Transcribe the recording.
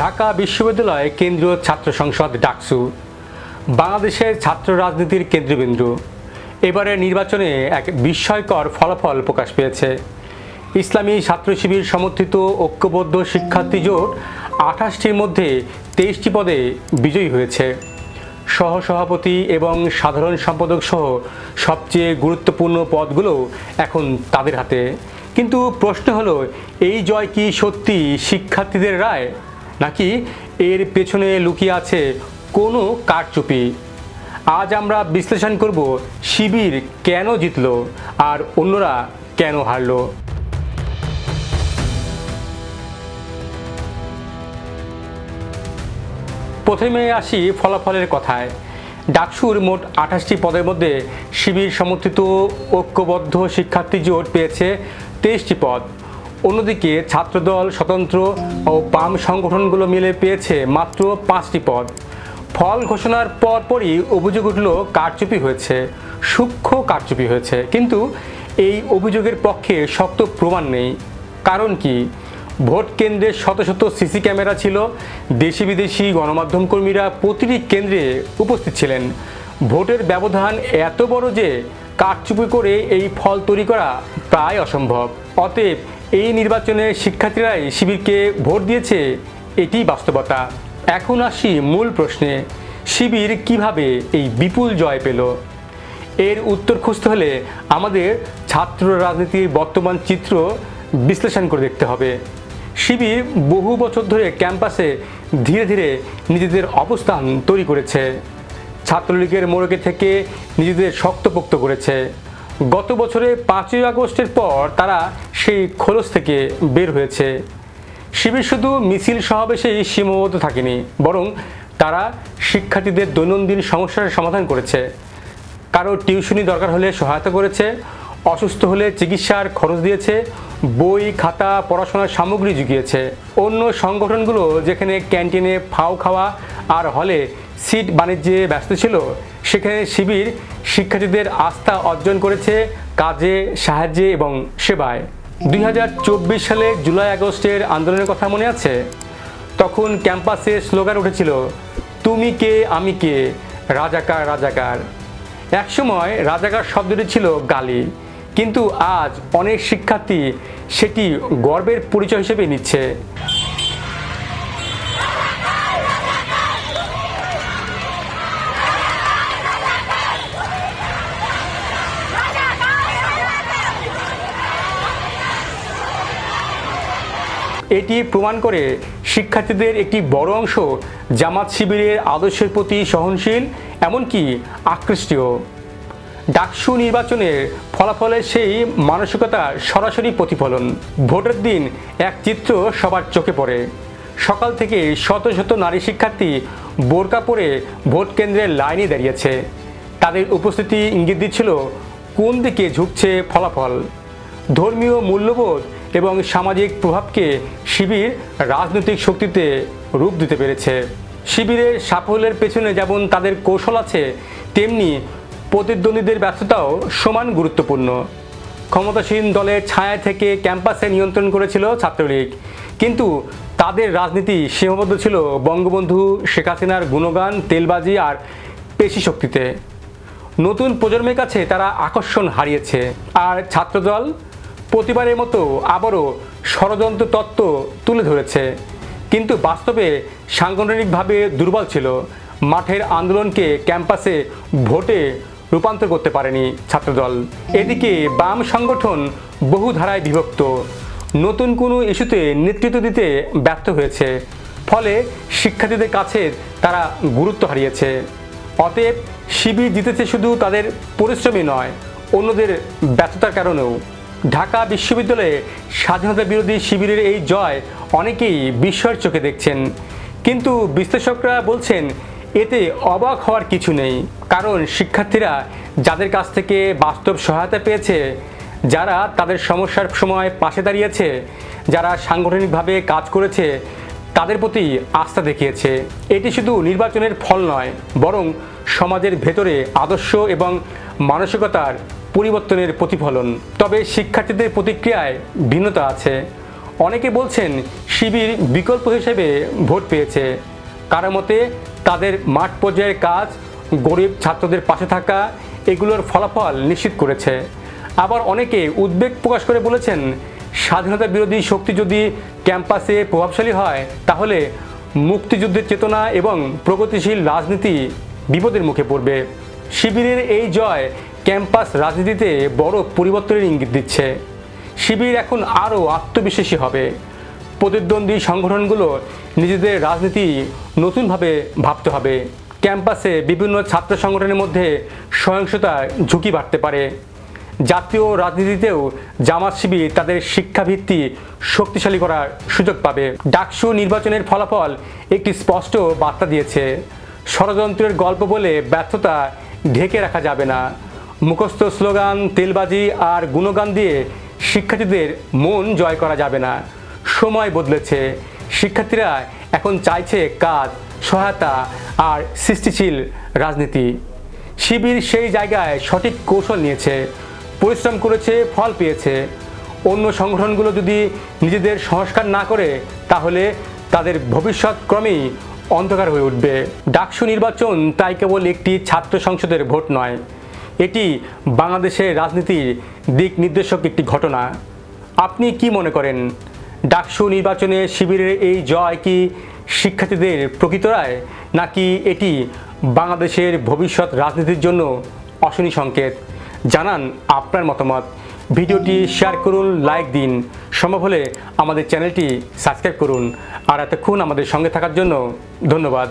ঢাকা বিশ্ববিদ্যালয় কেন্দ্রীয় ছাত্র সংসদ ডাকসু। বাংলাদেশের ছাত্র রাজনীতির কেন্দ্রবিন্দু। এবারের নির্বাচনে এক বিস্ময়কর ফলাফল প্রকাশ পেয়েছে। ইসলামী ছাত্র শিবির সমর্থিত ঐক্যবদ্ধ শিক্ষার্থী জোট আঠাশটির মধ্যে তেইশটি পদে বিজয়ী হয়েছে। সহসভাপতি এবং সাধারণ সম্পাদক সহ সবচেয়ে গুরুত্বপূর্ণ পদগুলো এখন তাদের হাতে। কিন্তু প্রশ্ন হলো, এই জয় কি সত্যি শিক্ষার্থীদের রায়? নাকি এর পেছনে লুকিয়ে আছে কোনো কারচুপি? আজ আমরা বিশ্লেষণ করব শিবির কেন জিতল আর অন্যরা কেন হারল। প্রথমে আসি ফলাফলের কথায়। ডাকসুর মোট আঠাশটি পদের মধ্যে শিবির সমর্থিত ঐক্যবদ্ধ শিক্ষার্থী জোট পেয়েছে তেইশটি পদ। অন্যদিকে ছাত্রদল, স্বতন্ত্র ও বাম সংগঠনগুলো মিলে পেয়েছে মাত্র পাঁচটি পদ। ফল ঘোষণার পরপরই অভিযোগ উঠল কারচুপি হয়েছে, সূক্ষ্ম কারচুপি হয়েছে। কিন্তু এই অভিযোগের পক্ষে শক্ত প্রমাণ নেই। কারণ কি? ভোট কেন্দ্রে শত শত সিসি ক্যামেরা ছিল। দেশি বিদেশি গণমাধ্যম কর্মীরা প্রতিটি কেন্দ্রে উপস্থিত ছিলেন। ভোটের ব্যবধান এত বড় যে কারচুপি করে এই ফল তৈরি করা প্রায় অসম্ভব। অতএব এই নির্বাচনে শিক্ষার্থীরাই শিবিরকে ভোট দিয়েছে, এটি বাস্তবতা। এখন আসি মূল প্রশ্নে, শিবির কীভাবে এই বিপুল জয় পেল? এর উত্তর খুঁজতে হলে আমাদের ছাত্র রাজনীতির বর্তমান চিত্র বিশ্লেষণ করে দেখতে হবে। শিবির বহু বছর ধরে ক্যাম্পাসে ধীরে ধীরে নিজেদের অবস্থান তৈরি করেছে। ছাত্রলীগের মোড়কে থেকে নিজেদের শক্তপোক্ত করেছে। গত বছরে পাঁচই আগস্টের পর তারা সেই খোলস থেকে বের হয়েছে। শিবির শুধু মিছিল সমাবেশেই সীমাবদ্ধ থাকেনি, বরং তারা শিক্ষার্থীদের দৈনন্দিন সমস্যার সমাধান করেছে। কারও টিউশনি দরকার হলে সহায়তা করেছে, অসুস্থ হলে চিকিৎসার খরচ দিয়েছে, বই, খাতা, পড়াশোনার সামগ্রী জুগিয়েছে। অন্য সংগঠনগুলো যেখানে ক্যান্টিনে ফাও খাওয়া আর হলে সিট বাণিজ্যে ব্যস্ত ছিল সেখানে শিবির শিক্ষার্থীদের আস্থা অর্জন করেছে কাজে, সাহায্যে এবং সেবায়। দুই হাজার চব্বিশ সালে জুলাই আগস্টের আন্দোলনের কথা মনে আছে? তখন ক্যাম্পাসে স্লোগান উঠেছিল, তুমি কে, আমি কে? রাজাকার রাজাকার। একসময় রাজাকার শব্দটি ছিল গালি, কিন্তু আজ অনেক শিক্ষার্থী সেটি গর্বের পরিচয় হিসেবে নিচ্ছে। এটি প্রমাণ করে শিক্ষার্থীদের একটি বড় অংশ জামাত শিবিরের আদর্শের প্রতি সহনশীল, এমনকি আকৃষ্টীয়। ডাকসু নির্বাচনের ফলাফলে সেই মানসিকতা সরাসরি প্রতিফলন। ভোটের দিন এক চিত্র সবার চোখে পড়ে। সকাল থেকে শত শত নারী শিক্ষার্থী বোরকা পরে ভোট কেন্দ্রের লাইনে দাঁড়িয়েছে। তাদের উপস্থিতি ইঙ্গিত দিচ্ছিল, কোন দিকে ঝুঁকছে ফলাফল? ধর্মীয় মূল্যবোধ এবং সামাজিক প্রভাবকে শিবির রাজনৈতিক শক্তিতে রূপ দিতে পেরেছে। শিবিরের সাফল্যের পেছনে যেমন তাদের কৌশল আছে, তেমনি প্রতিদ্বন্দ্বীদের ব্যর্থতাও সমান গুরুত্বপূর্ণ। ক্ষমতাসীন দলের ছায়া থেকে ক্যাম্পাসে নিয়ন্ত্রণ করেছিল ছাত্রলীগ। কিন্তু তাদের রাজনীতি সীমাবদ্ধ ছিল বঙ্গবন্ধু, শেখ হাসিনার গুণগান, তেলবাজি আর পেশি শক্তিতে। নতুন প্রজন্মের কাছে তারা আকর্ষণ হারিয়েছে। আর ছাত্রদল প্রতিবারের মতো আবারও ষড়যন্ত্র তত্ত্ব তুলে ধরেছে। কিন্তু বাস্তবে সাংগঠনিকভাবে দুর্বল ছিল। মাঠের আন্দোলনকে ক্যাম্পাসে ভোটে রূপান্তর করতে পারেনি ছাত্রদল। এদিকে বাম সংগঠন বহু ধারায় বিভক্ত। নতুন কোনো ইস্যুতে নেতৃত্ব দিতে ব্যর্থ হয়েছে। ফলে শিক্ষার্থীদের কাছে তারা গুরুত্ব হারিয়েছে। অতএব শিবির জিতেছে শুধু তাদের পরিশ্রমই নয়, অন্যদের ব্যর্থতার কারণেও। ঢাকা বিশ্ববিদ্যালয়ে স্বাধীনতা বিরোধী শিবিরের এই জয় অনেকেই বিস্ময়ের চোখে দেখছেন। কিন্তু বিশ্লেষকরা বলছেন, এতে অবাক হওয়ার কিছু নেই। কারণ শিক্ষার্থীরা যাদের কাছ থেকে বাস্তব সহায়তা পেয়েছে, যারা তাদের সমস্যার সময় পাশে দাঁড়িয়েছে, যারা সাংগঠনিকভাবে কাজ করেছে, তাদের প্রতি আস্থা দেখিয়েছে। এটি শুধু নির্বাচনের ফল নয়, বরং সমাজের ভেতরে আদর্শ এবং মানসিকতার পরিবর্তনের প্রতিফলন। তবে শিক্ষার্থীদের প্রতিক্রিয়ায় ভিন্নতা আছে। অনেকে বলছেন শিবির বিকল্প হিসেবে ভোট পেয়েছে। কারও মতে তাদের মাঠ পর্যায়ের কাজ, গরিব ছাত্রদের পাশে থাকা, এগুলোর ফলাফল নিশ্চিত করেছে। আবার অনেকে উদ্বেগ প্রকাশ করে বলেছেন, স্বাধীনতা বিরোধী শক্তি যদি ক্যাম্পাসে প্রভাবশালী হয়, তাহলে মুক্তিযুদ্ধের চেতনা এবং প্রগতিশীল রাজনীতি বিপদের মুখে পড়বে। শিবিরের এই জয় ক্যাম্পাস রাজনীতিতে বড় পরিবর্তনের ইঙ্গিত দিচ্ছে। শিবির এখন আরও আত্মবিশ্বাসী হবে। প্রতিদ্বন্দ্বী সংগঠনগুলো নিজেদের রাজনীতি নতুনভাবে ভাবতে হবে। ক্যাম্পাসে বিভিন্ন ছাত্র সংগঠনের মধ্যে সহিংসতা ঝুঁকি বাড়তে পারে। জাতীয় রাজনীতিতেও জামাত শিবির তাদের শিক্ষাভিত্তি শক্তিশালী করার সুযোগ পাবে। ডাকসু নির্বাচনের ফলাফল একটি স্পষ্ট বার্তা দিয়েছে। ষড়যন্ত্রের গল্প বলে ব্যর্থতা ঢেকে রাখা যাবে না। মুখস্থ স্লোগান, তেলবাজি আর গুণগান দিয়ে শিক্ষার্থীদের মন জয় করা যাবে না। সময় বদলেছে। শিক্ষার্থীরা এখন চাইছে কাজ, সহায়তা আর সৃষ্টিশীল রাজনীতি। শিবির সেই জায়গায় সঠিক কৌশল নিয়েছে, পরিশ্রম করেছে, ফল পেয়েছে। অন্য সংগঠনগুলো যদি নিজেদের সংস্কার না করে, তাহলে তাদের ভবিষ্যৎ ক্রমেই অন্ধকার হয়ে উঠবে। ডাকসু নির্বাচন তাই কেবল একটি ছাত্র সংসদের ভোট নয়। এটি বাংলাদেশের রাজনীতির দিক নির্দেশক একটি ঘটনা। আপনি কি মনে করেন, ডাকসু নির্বাচনে শিবিরের এই জয় কি শিক্ষার্থীদের প্রকৃত রায়, নাকি এটি বাংলাদেশের ভবিষ্যৎ রাজনীতির জন্য অশনি সংকেত? জানান আপনার মতামত। ভিডিওটি শেয়ার করুন, লাইক দিন। সম্ভব হলে আমাদের চ্যানেলটি সাবস্ক্রাইব করুন। আর এতক্ষণ আমাদের সঙ্গে থাকার জন্য ধন্যবাদ।